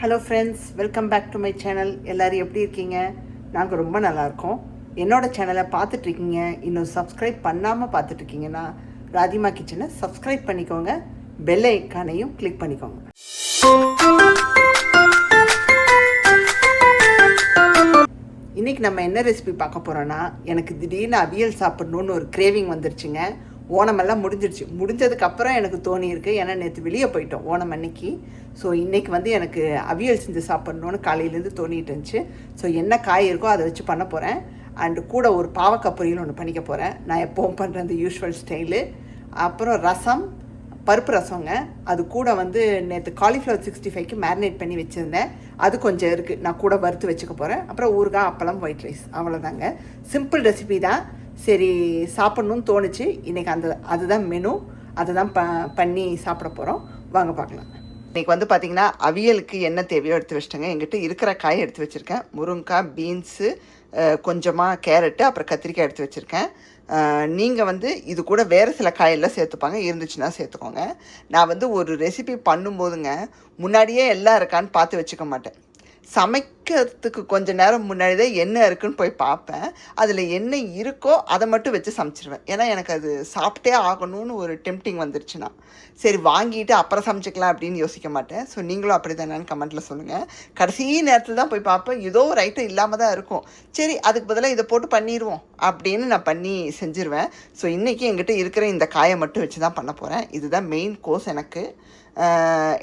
Hello friends welcome back to my channel எல்லோரும் எப்படி இருக்கீங்க? நாங்கள் ரொம்ப நல்லாயிருக்கோம் என்னோடய சேனலை பார்த்துட்ருக்கீங்க. இன்னும் சப்ஸ்கிரைப் பண்ணாமல் பார்த்துட்ருக்கீங்கன்னா ராதிமா கிச்சனை சப்ஸ்கிரைப் பண்ணிக்கோங்க. பெல் ஐக்கானையும் கிளிக் பண்ணிக்கோங்க. இன்றைக்கி நம்ம என்ன ரெசிபி பார்க்க போகிறோன்னா எனக்கு திடீர்னு அவியல் சாப்பிட்ணுன்னு ஒரு கிரேவிங் வந்துருச்சுங்க. ஓணமெல்லாம் முடிஞ்சிருச்சு. முடிஞ்சதுக்கப்புறம் எனக்கு தோணியிருக்கு. ஏன்னா நேற்று வெளியே போயிட்டோம் ஓணம் அன்னைக்கு. ஸோ இன்றைக்கி வந்து எனக்கு அவியல் செஞ்சு சாப்பிட்ணுன்னு காலையிலேருந்து தோணிட்டு இருந்துச்சு. ஸோ என்ன காய் இருக்கோ அதை வச்சு பண்ண போகிறேன் அண்டு கூட ஒரு பாவக்காய் பொரியல் ஒன்று பண்ணிக்க போகிறேன் நான் எப்போவும் பண்ணுற அந்த யூஸ்வல் ஸ்டைலு அப்புறம் ரசம் பருப்பு ரசங்க. அது கூட வந்து நேற்று காலிஃப்ளவர் சிக்ஸ்டி ஃபைவ்க்கு மேரினேட் பண்ணி வச்சுருந்தேன். அது கொஞ்சம் இருக்குது நான் கூட வறுத்து வச்சுக்க போகிறேன் அப்புறம் ஊறுகாய் அப்பளம் ஒயிட் ரைஸ் அவ்வளோதாங்க சிம்பிள் ரெசிபி தான். சரி சாப்பிட்ணுன்னு தோணுச்சு. இன்றைக்கி அந்த அதுதான் மெனு அதை தான் ப பண்ணி சாப்பிட போகிறோம் வாங்க பார்க்கலாம். இன்றைக்கி வந்து பார்த்திங்கன்னா அவியலுக்கு என்ன தேவையோ எடுத்து வச்சிட்டேங்க. எங்கிட்ட இருக்கிற காய் எடுத்து வச்சுருக்கேன். முருங்கைக்காய் பீன்ஸு கொஞ்சமாக கேரட்டு அப்புறம் கத்திரிக்காய் எடுத்து வச்சுருக்கேன். நீங்கள் வந்து இது கூட வேறு சில காயெல்லாம் சேர்த்துப்பாங்க. இருந்துச்சுன்னா சேர்த்துக்கோங்க. நான் வந்து ஒரு ரெசிபி பண்ணும்போதுங்க முன்னாடியே எல்லாம் இருக்கான்னு பார்த்து வச்சுக்க மாட்டேன். சமைக்கிறதுக்கு கொஞ்ச நேரம் முன்னாடி தான் என்ன இருக்குன்னு போய் பார்ப்பேன். அதில் என்ன இருக்கோ அதை மட்டும் வச்சு சமைச்சிருவேன். ஏன்னா எனக்கு அது சாப்பிட்டே ஆகணும்னு ஒரு டெம்டிங் வந்துருச்சுன்னா. சரி வாங்கிட்டு அப்புறம் சமைச்சிக்கலாம் அப்படின்னு யோசிக்க மாட்டேன். ஸோ நீங்களும் அப்படி தானேன்னு கமெண்ட்டில் சொல்லுங்கள் கடைசி நேரத்தில் தான் போய் பார்ப்பேன். ஏதோ ஒரு ஐட்டம் இல்லாமல் தான் இருக்கும். சரி அதுக்கு பதிலாக இதை போட்டு பண்ணிடுவோம் அப்படின்னு நான் பண்ணி செஞ்சுருவேன். ஸோ இன்றைக்கி என்கிட்ட இருக்கிற இந்த காயை மட்டும் வச்சு தான் பண்ண போகிறேன் இதுதான் மெயின் கோர்ஸ் எனக்கு.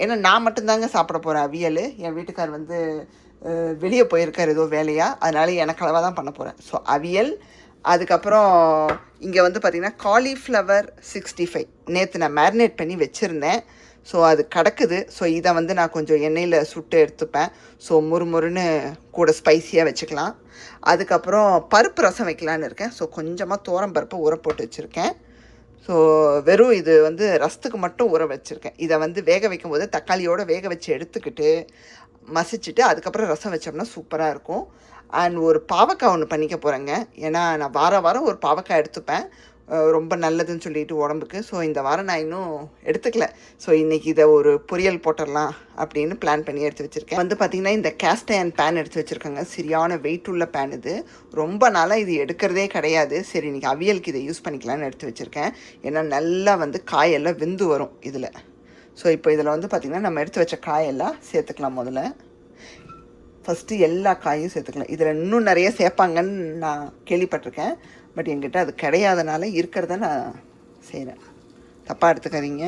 ஏன்னா நான் மட்டும்தாங்க சாப்பிட போகிறேன் அவியல். என் வீட்டுக்கார் வந்து வெளியே போயிருக்கார் ஏதோ வேலையாக அதனால எனக்கு அளவாக தான் பண்ண போகிறேன் ஸோ அவியல். அதுக்கப்புறம் இங்கே வந்து பார்த்திங்கன்னா காலிஃப்ளவர் சிக்ஸ்டி ஃபைவ் நேற்று நான் மேரினேட் பண்ணி வச்சுருந்தேன். ஸோ அது கிடக்குது. ஸோ இதை வந்து நான் கொஞ்சம் எண்ணெயில் சுட்டு எடுத்துப்பேன். ஸோ முறுமுறுன்னு கூட ஸ்பைஸியாக வச்சுக்கலாம். அதுக்கப்புறம் பருப்பு ரசம் வைக்கலான்னு இருக்கேன். ஸோ கொஞ்சமாக தோரம் பருப்பு உரம் போட்டு வச்சுருக்கேன். ஸோ வெறும் இது வந்து ரசத்துக்கு மட்டும் ஊற வச்சுருக்கேன். இதை வந்து வேக வைக்கும்போது தக்காளியோடு வேக வச்சு எடுத்துக்கிட்டு மசிச்சுட்டு அதுக்கப்புறம் ரசம் வச்சோம்னா சூப்பராக இருக்கும். அண்ட் ஒரு பாவக்காய் ஒன்று பண்ணிக்க போகிறேங்க ஏன்னா நான் வார வாரம் ஒரு பாவக்காய் எடுத்துப்பேன். ரொம்ப நல்லதுன்னு சொல்லிட்டு உடம்புக்கு. ஸோ இந்த வாரம் நான் இன்னும் எடுத்துக்கல. ஸோ இன்றைக்கி இதை ஒரு பொரியல் போட்டுடலாம் அப்படின்னு பிளான் பண்ணி எடுத்து வச்சுருக்கேன். வந்து பார்த்திங்கன்னா இந்த கேஸ்ட் அயன் பேன் எடுத்து வச்சுருக்காங்க. சரியான வெயிட் உள்ள பேன் இது. ரொம்ப நாளாக இது எடுக்கிறதே கிடையாது. சரி இன்றைக்கி அவியலுக்கு இதை யூஸ் பண்ணிக்கலாம்னு எடுத்து வச்சுருக்கேன். ஏன்னா நல்லா வந்து காயெல்லாம் வெந்து வரும் இதில். ஸோ இப்போ இதில் வந்து பார்த்திங்கன்னா நம்ம எடுத்து வச்ச காயெல்லாம் சேர்த்துக்கலாம் முதல்ல. ஃபஸ்ட்டு எல்லா காயும் சேர்த்துக்கலாம். இதில் இன்னும் நிறைய சேர்ப்பாங்கன்னு நான் கேள்விப்பட்டிருக்கேன். பட் என்கிட்ட அது கிடையாதனால இருக்கிறத நான் செய்கிறேன் தப்பாக எடுத்துக்காதீங்க.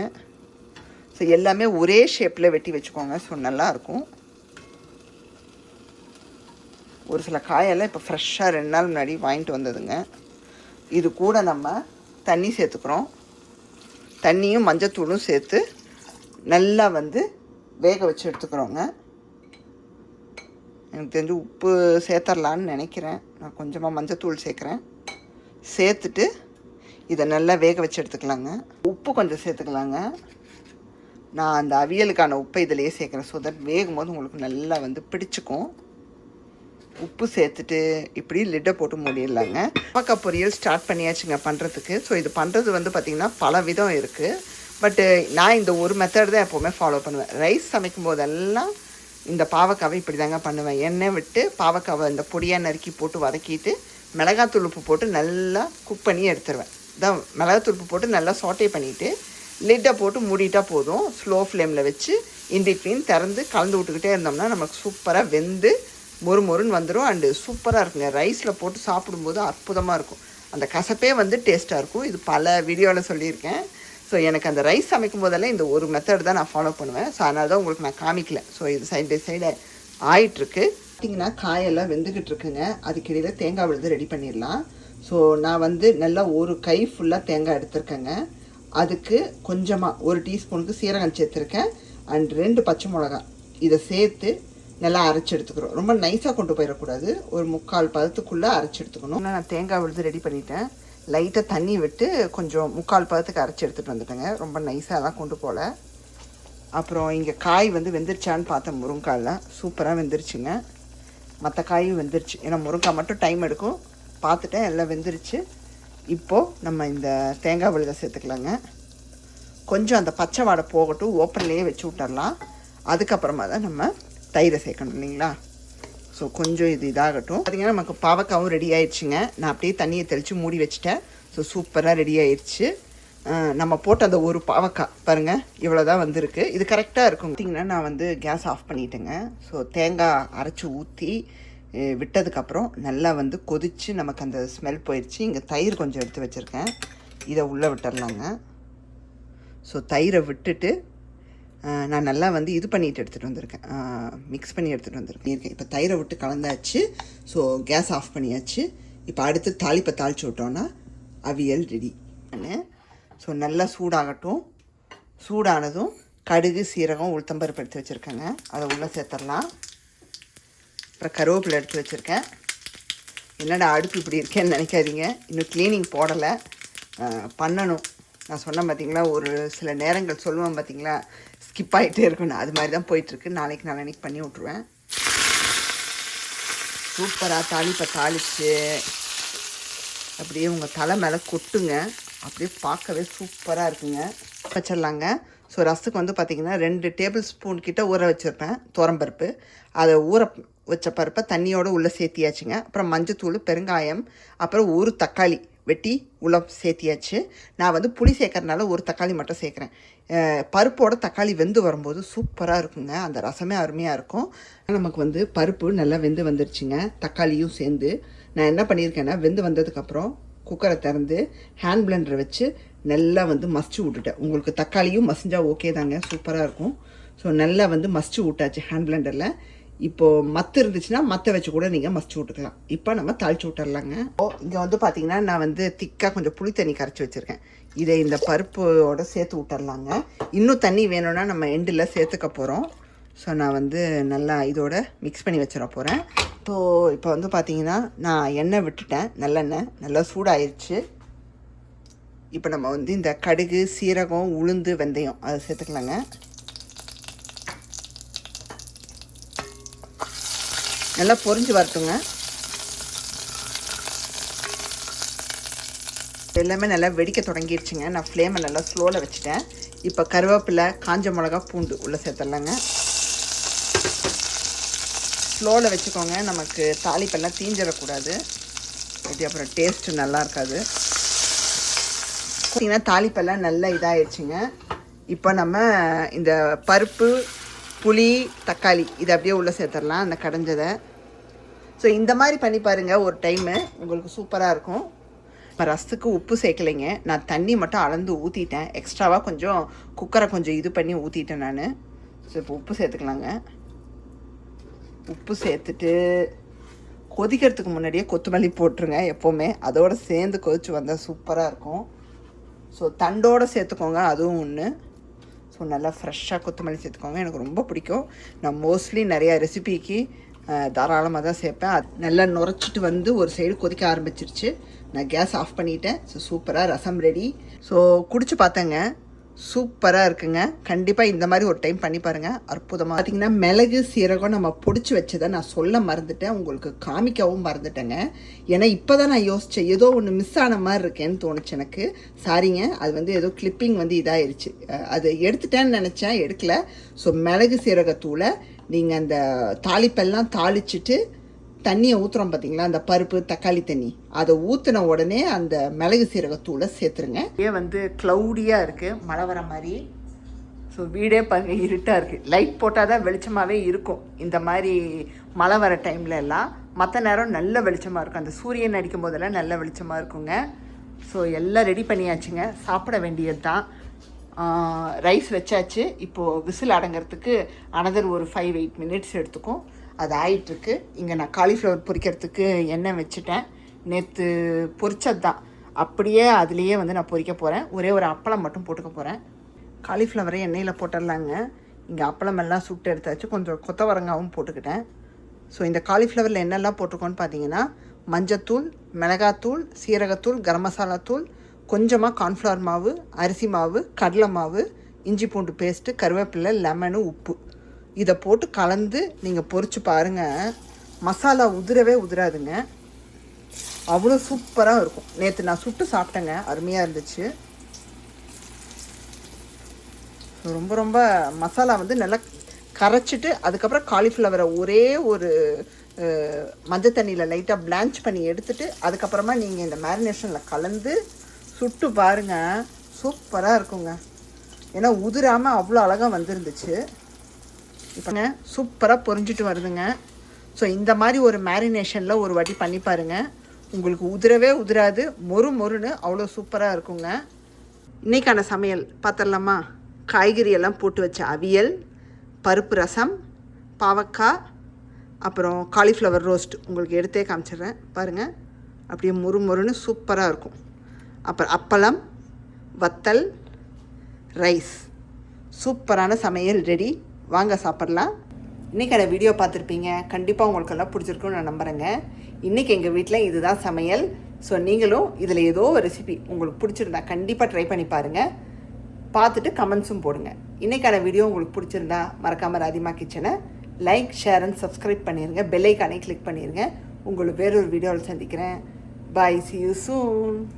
ஸோ எல்லாமே ஒரே ஷேப்பில் வெட்டி வச்சுக்கோங்க. ஸோ நல்லாயிருக்கும் ஒரு சில காயெல்லாம் இப்போ ஃப்ரெஷ்ஷாக ரெண்டு நாள் முன்னாடி வாங்கிட்டு வந்ததுங்க. இது கூட நம்ம தண்ணி சேர்த்துக்கிறோம். தண்ணியும் மஞ்சத்தூளும் சேர்த்து நல்லா வந்து வேக வச்சு எடுத்துக்கிறோங்க. எனக்கு தெரிஞ்சு உப்பு சேர்த்துடலான்னு நினைக்கிறேன். நான் கொஞ்சமாக மஞ்சத்தூள் சேர்க்குறேன். சேர்த்துட்டு இதை நல்லா வேக வச்சு எடுத்துக்கலாங்க. உப்பு கொஞ்சம் சேர்த்துக்கலாங்க. நான் அந்த அவியலுக்கான உப்பை இதிலேயே சேர்க்குறேன். ஸோ தட் வேகும் போது உங்களுக்கு நல்லா வந்து பிடிச்சிக்கும். உப்பு சேர்த்துட்டு இப்படி லிட்டை போட்டு மூடிடலாங்க. பாவக்காய் பொரியல் ஸ்டார்ட் பண்ணியாச்சுங்க பண்ணுறதுக்கு ஸோ இது பண்ணுறது வந்து பார்த்திங்கன்னா பல விதம் இருக்குது பட்டு நான் இந்த ஒரு மெத்தட் தான் எப்போவுமே ஃபாலோ பண்ணுவேன். ரைஸ் சமைக்கும் போதெல்லாம் இந்த பாவக்காவை இப்படி தாங்க பண்ணுவேன். எண்ணெய் விட்டு பாவக்காவை இந்த பொடியாக நறுக்கி போட்டு வதக்கிட்டு மிளகாத்தூள் உப்பு போட்டு நல்லா குக் பண்ணி எடுத்துருவேன். இதான் மிளகாத்தூள் உப்பு போட்டு நல்லா சாட்டே பண்ணிவிட்டு லிட்டை போட்டு மூடிட்டால் போதும். ஸ்லோ ஃப்ளேமில் வச்சு இன்பிட்வீன் திறந்து கலந்து விட்டுக்கிட்டே இருந்தோம்னா நமக்கு சூப்பராக வெந்து மொறு மொறுன்னு வந்துடும் அண்டு சூப்பராக இருக்குங்க. ரைஸில் போட்டு சாப்பிடும்போது அற்புதமாக இருக்கும். அந்த கசப்பே வந்து டேஸ்ட்டாக இருக்கும். இது பல வீடியோவில் சொல்லியிருக்கேன். ஸோ எனக்கு அந்த ரைஸ் சமைக்கும் போதெல்லாம் இந்த ஒரு மெத்தட் தான் நான் ஃபாலோ பண்ணுவேன். ஸோ அதனால தான் உங்களுக்கு நான் காமிக்கல. ஸோ இது சைட் பை சைடு ஆயிட்டுருக்கு. பார்த்தீங்கன்னா காயெல்லாம் வெந்துக்கிட்டு இருக்குங்க அதுக்கிடையில் தேங்காய் விழுது ரெடி பண்ணிடலாம். ஸோ நான் வந்து நல்லா ஒரு கை ஃபுல்லாக தேங்காய் எடுத்திருக்கேங்க. அதுக்கு கொஞ்சமாக ஒரு டீஸ்பூனுக்கு சீரகம் சேர்த்துருக்கேன். அண்ட் ரெண்டு பச்சை மிளகா. இதை சேர்த்து நல்லா அரைச்சி எடுத்துக்கிறோம். ரொம்ப நைஸாக கொண்டு போயிடக்கூடாது. ஒரு முக்கால் பதத்துக்குள்ளே அரைச்சி எடுத்துக்கணும். நான் தேங்காய் விழுது ரெடி பண்ணிட்டேன். லைட்டாக தண்ணி விட்டு கொஞ்சம் முக்கால் பதத்துக்கு அரைச்சி எடுத்துகிட்டு வந்துட்டேங்க. ரொம்ப நைஸாக கொண்டு போகல அப்புறம் இங்கே காய் வந்து வெந்துருச்சான்னு பார்த்தேன் முருங்காயில் சூப்பராக வெந்துருச்சுங்க. மற்ற காயும் வெந்துருச்சு. ஏன்னா முருங்காய் மட்டும் டைம் எடுக்கும். பார்த்துட்டேன் எல்லாம் வெந்துருச்சு. இப்போது நம்ம இந்த தேங்காய் விழுதை சேர்த்துக்கலாங்க. கொஞ்சம் அந்த பச்சை வாடை போகட்டும் ஓப்பன்லேயே வச்சு விட்டுடலாம் அதுக்கப்புறமா தான் நம்ம தயிரை சேர்க்கணும் இல்லைங்களா? ஸோ கொஞ்சம் இது இதாகட்டும். பார்த்தீங்கன்னா நமக்கு பாவக்காவும் ரெடி ஆயிடுச்சுங்க. நான் அப்படியே தண்ணியை தெளித்து மூடி வச்சுட்டேன். ஸோ சூப்பராக ரெடி ஆயிடுச்சு. நம்ம போட்ட அந்த ஒரு பாவக்காய் பாருங்கள் இவ்வளோ தான் வந்திருக்கு. இது கரெக்டாக இருக்கும். பார்த்திங்கன்னா நான் வந்து கேஸ் ஆஃப் பண்ணிட்டேங்க. ஸோ தேங்காய் அரைச்சி ஊற்றி விட்டதுக்கப்புறம் நல்லா வந்து கொதித்து நமக்கு அந்த ஸ்மெல் போயிடுச்சு இங்கே தயிர் கொஞ்சம் எடுத்து வச்சுருக்கேன். இதை உள்ளே விட்டுடலாங்க ஸோ தயிரை விட்டுட்டு நான் நல்லா வந்து இது பண்ணிட்டு எடுத்துகிட்டு வந்திருக்கேன். மிக்ஸ் பண்ணி எடுத்துகிட்டு வந்திருக்கேன். இருக்கேன் இப்போ தயிரை விட்டு கலந்தாச்சு. ஸோ கேஸ் ஆஃப் பண்ணியாச்சு. இப்போ அடுத்து தாளிப்பை தாளிச்சு விட்டோன்னா அவியல் ரெடி ஸோ நல்லா சூடாகட்டும். சூடானதும் கடுகு சீரகம் உளுத்தம்பருப்பு எடுத்து வச்சுருக்கேங்க. அதை உள்ளே சேர்த்துடலாம். அப்புறம் கருவேப்பிலை எடுத்து வச்சுருக்கேன். என்னடா அடுப்பு இப்படி இருக்கேன்னு நினைக்காதீங்க. இன்னும் க்ளீனிங் போடலை. பண்ணணும். நான் சொன்னேன் பார்த்தீங்களா ஒரு சில நேரங்கள் சொல்லுவேன் பார்த்தீங்களா ஸ்கிப் ஆகிட்டே இருக்கணும். அது மாதிரி தான் போயிட்டுருக்கு. நாளைக்கு நாளைக்கு பண்ணி விட்ருவேன் சூப்பராக தாளிப்பை தாளித்து அப்படியே உங்கள் தலை மேலே கொட்டுங்க. அப்படியே பார்க்கவே சூப்பராக இருக்குங்க. வச்சிடலாங்க. ஸோ ரசத்துக்கு வந்து பார்த்திங்கன்னா ரெண்டு டேபிள் ஸ்பூன் கிட்ட ஊற வச்சுருப்பேன் துவரம்பருப்பு அதை ஊற வச்ச பருப்பை தண்ணியோடு உள்ளே சேர்த்தியாச்சுங்க. அப்புறம் மஞ்சத்தூள் பெருங்காயம் அப்புறம் ஒரு தக்காளி. வெட்டி உள்ள சேர்த்தியாச்சு. நான் வந்து புளி சேர்க்கறனால ஒரு தக்காளி மட்டும் சேர்க்குறேன். பருப்போட தக்காளி வெந்து வரும்போது சூப்பராக இருக்குங்க. அந்த ரசமே அருமையாக இருக்கும். நமக்கு வந்து பருப்பு நல்லா வெந்து வந்துருச்சுங்க. தக்காளியும் சேர்ந்து. நான் என்ன பண்ணியிருக்கேன்னா வெந்து வந்ததுக்கப்புறம் குக்கரை திறந்து ஹேண்ட் பிளெண்டரை வச்சு நல்லா வந்து மசிச்சு விட்டுட்டேன். உங்களுக்கு தக்காளியும் மசிஞ்சால் ஓகே தாங்க. சூப்பராக இருக்கும். ஸோ நல்லா வந்து மசிச்சு விட்டாச்சு ஹேண்ட் பிளெண்டரில் இப்போது மத்து இருந்துச்சுன்னா மத்தை வச்சு கூட நீங்கள் மசிச்சு விட்டுக்கலாம். இப்போ நம்ம தாளிச்சு விட்டுறலாங்க. ஓ இங்கே வந்து பார்த்தீங்கன்னா நான் வந்து திக்காக கொஞ்சம் புளி தண்ணி கரைச்சி வச்சுருக்கேன். இதை இந்த பருப்போட சேர்த்து விட்டுறலாங்க. இன்னும் தண்ணி வேணும்னா நம்ம எண்டில் சேர்த்துக்க போகிறோம் ஸோ நான் வந்து நல்லா இதோட மிக்ஸ் பண்ணி வச்சிட போகிறேன் ஸோ இப்போ வந்து பார்த்தீங்கன்னா நான் எண்ணெய் விட்டுட்டேன். நல்லெண்ணெய். நல்லா சூடாயிருச்சு. இப்போ நம்ம வந்து இந்த கடுகு சீரகம் உளுந்து வெந்தயம் அதை சேர்த்துக்கலாங்க. நல்லா பொரிஞ்சு வரட்டுங்க. எல்லாமே நல்லா வெடிக்க தொடங்கிடுச்சுங்க. நான் ஃப்ளேமை நல்லா ஸ்லோவில் வச்சுட்டேன். இப்போ கருவேப்பிலை காஞ்ச மிளகா பூண்டு உள்ளே சேர்த்துடலாங்க. ஸ்லோவில் வச்சுக்கோங்க. நமக்கு தாளிப்பெல்லாம் தீஞ்சிடக்கூடாது. இது அப்புறம் டேஸ்ட்டு நல்லா இருக்காது. பார்த்தீங்கன்னா தாளிப்பெல்லாம் நல்லா இதாகிடுச்சுங்க இப்போ நம்ம இந்த பருப்பு புளி தக்காளி இதை அப்படியே உள்ளே சேர்த்துடலாம் அந்த கடைஞ்சதை. ஸோ இந்த மாதிரி பண்ணி பாருங்கள் ஒரு டைமு உங்களுக்கு சூப்பராக இருக்கும். இப்போ ரசத்துக்கு உப்பு சேர்க்கலைங்க. நான் தண்ணி மட்டும் அளந்து ஊற்றிட்டேன் எக்ஸ்ட்ராவாக கொஞ்சம் குக்கரை கொஞ்சம் இது பண்ணி ஊற்றிட்டேன் நான். ஸோ இப்போ உப்பு சேர்த்துக்கலாங்க. உப்பு சேர்த்துட்டு கொதிக்கிறதுக்கு முன்னாடியே கொத்தமல்லி போட்டுருங்க எப்போவுமே. அதோடு சேர்ந்து கொதிச்சு வந்தால் சூப்பராக இருக்கும். ஸோ தண்டோடு சேர்த்துக்கோங்க அதுவும் ஒன்று ஸோ நல்லா ஃப்ரெஷ்ஷாக கொத்தமல்லி சேர்த்துக்கோங்க. எனக்கு ரொம்ப பிடிக்கும். நான் மோஸ்ட்லி நிறையா ரெசிபிக்கு தாராளமாக தான் சேர்ப்பேன். அது நல்லா நுரைச்சிட்டு வந்து ஒரு சைடு கொதிக்க ஆரம்பிச்சிருச்சு. நான் கேஸ் ஆஃப் பண்ணிட்டேன். ஸோ சூப்பராக ரசம் ரெடி ஸோ குடிச்சு பார்த்தேங்க. சூப்பராக இருக்குங்க. கண்டிப்பாக இந்த மாதிரி ஒரு டைம் பண்ணி பாருங்கள் அற்புதமாக பார்த்தீங்கன்னா மிளகு சீரகம் நம்ம பிடிச்சி வச்சதை நான் சொல்ல மறந்துட்டேன். உங்களுக்கு காமிக்கவும் மறந்துட்டேங்க. ஏன்னா இப்போ தான் நான் யோசித்தேன் ஏதோ ஒன்று மிஸ் ஆன மாதிரி இருக்கேன்னு தோணுச்சு எனக்கு. சாரிங்க அது வந்து ஏதோ கிளிப்பிங் வந்து இதாயிருச்சு. அது எடுத்துட்டேன்னு நினச்சேன். எடுக்கல. ஸோ மிளகு சீரகத்தூளை நீங்கள் அந்த தாளிப்பெல்லாம் தாளிச்சிட்டு தண்ணியை ஊற்றுறோம் பார்த்தீங்களா அந்த பருப்பு தக்காளி தண்ணி. அதை ஊற்றின உடனே அந்த மிளகு சீரகத்தூளை சேர்த்துருங்க. இதே வந்து க்ளவுடியாக இருக்குது மழை வர மாதிரி. ஸோ வீடே பாருங்க இருட்டாக இருக்குது லைட் போட்டால் தான் வெளிச்சமாகவே இருக்கும். இந்த மாதிரி மழை வர டைமில் எல்லாம். மற்ற நேரம் நல்ல வெளிச்சமாக இருக்கும். அந்த சூரியன் அடிக்கும் போதெல்லாம் நல்ல வெளிச்சமாக இருக்குங்க. ஸோ எல்லாம் ரெடி பண்ணியாச்சுங்க. சாப்பிட வேண்டியது தான். ரைஸ் வச்சாச்சு. இப்போது விசில் அடங்கிறதுக்கு அனதர் ஒரு ஃபைவ் எயிட் மினிட்ஸ் எடுத்துக்கும். அது ஆயிட்டுருக்கு இங்கே நான் காலிஃப்ளவர் பொரிக்கிறதுக்கு எண்ணெய் வச்சுட்டேன். நேற்று பொரிச்சது தான் அப்படியே அதுலேயே வந்து நான் பொரிக்க போகிறேன் ஒரே ஒரு அப்பளம் மட்டும் போட்டுக்க போகிறேன் காலிஃப்ளவரை எண்ணெயில் போட்டுடலாங்க. இங்கே அப்பளம் எல்லாம் சுட்டு எடுத்தாச்சு கொஞ்சம் கொத்தவரங்காவும் போட்டுக்கிட்டேன். ஸோ இந்த காலிஃப்ளவரில் என்னெல்லாம் போட்டிருக்கோன்னு பார்த்தீங்கன்னா மஞ்சத்தூள் மிளகாத்தூள் சீரகத்தூள் கரம் மசாலா தூள் கொஞ்சமாக கார்ன்ஃப்ளவர் மாவு அரிசி மாவு கடலை மாவு இஞ்சி பூண்டு பேஸ்ட்டு கருவேப்பிலை லெமனு உப்பு. இதை போட்டு கலந்து நீங்கள் பொறிச்சு பாருங்கள் மசாலா உதிரவே உதிராதுங்க. அவ்வளோ சூப்பராக இருக்கும். நேற்று நான் சுட்டு சாப்பிட்டேங்க. அருமையாக இருந்துச்சு. ரொம்ப ரொம்ப மசாலா வந்து நல்லா கரைச்சிட்டு அதுக்கப்புறம் காலிஃப்ளவரை ஒரே ஒரு மஞ்சள் தண்ணியில் லைட்டாக பிளான்ச் பண்ணி எடுத்துட்டு அதுக்கப்புறமா நீங்கள் இந்த மேரினேஷனில் கலந்து சுட்டு பாருங்கள் சூப்பராக இருக்குங்க. ஏன்னா உதிராமல் அவ்வளோ அழகாக வந்துருந்துச்சு. இப்போங்க சூப்பராக பொறிஞ்சிட்டு வருதுங்க. ஸோ இந்த மாதிரி ஒரு மேரினேஷனில் ஒரு வாட்டி பண்ணி பாருங்க. உங்களுக்கு உதிரவே உதிராது மொறு மொறுன்னு அவ்வளோ சூப்பராக இருக்குங்க. இன்றைக்கான சமையல் பார்த்துடலாமா காய்கறி எல்லாம் போட்டு வச்ச அவியல் பருப்பு ரசம் பாவக்காய் அப்புறம் காலிஃப்ளவர் ரோஸ்ட் உங்களுக்கு எடுத்தே காமிச்சிடுறேன். பாருங்கள் அப்படியே மொறு மொறுன்னு சூப்பராக இருக்கும். அப்புறம் அப்பளம் வத்தல் ரைஸ் சூப்பரான சமையல் ரெடி. வாங்க சாப்பிட்லாம். இன்றைக்கான வீடியோ பார்த்துருப்பீங்க. கண்டிப்பாக உங்களுக்கெல்லாம் பிடிச்சிருக்குன்னு நான் நம்புகிறேங்க இன்றைக்கி எங்கள் வீட்டில் இதுதான் சமையல். ஸோ நீங்களும் இதில் ஏதோ ஒரு ரெசிபி உங்களுக்கு பிடிச்சிருந்தா கண்டிப்பாக ட்ரை பண்ணி பாருங்கள் பார்த்துட்டு கமெண்ட்ஸும் போடுங்க. இன்றைக்கான வீடியோ உங்களுக்கு பிடிச்சிருந்தா மறக்காமல் ராதிமா கிச்சனை லைக் ஷேர் அண்ட் சப்ஸ்கிரைப் பண்ணிடுங்க பெல்லைக்கானே கிளிக் பண்ணிடுங்க உங்களை வேறொரு வீடியோவில் சந்திக்கிறேன். பாய் சி யூ சூன்